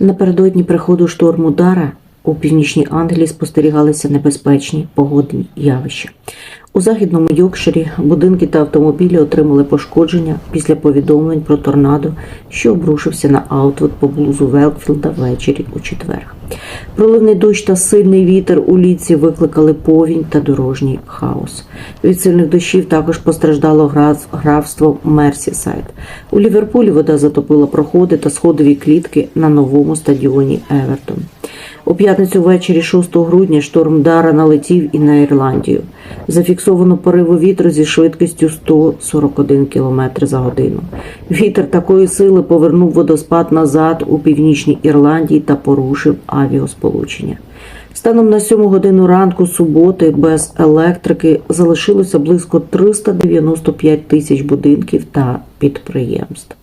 Напередодні приходу шторму Дара у північній Англії спостерігалися небезпечні погодні явища. У західному Йокширі будинки та автомобілі отримали пошкодження після повідомлень про торнадо, що обрушився на Аутвуд поблизу Велкфілда ввечері у четвер. Проливний дощ та сильний вітер у ліці викликали повінь та дорожній хаос. Від сильних дощів також постраждало графство Мерсісайд. У Ліверпулі вода затопила проходи та сходові клітки на новому стадіоні Евертон. У п'ятницю ввечері 6 грудня шторм Дара налетів і на Ірландію. Зафіксовано пориви вітру зі швидкістю 141 км за годину. Вітер такої сили повернув водоспад назад у північній Ірландії та порушив авіосполучення. Станом на 7 годину ранку суботи без електрики залишилося близько 395 тисяч будинків та підприємств.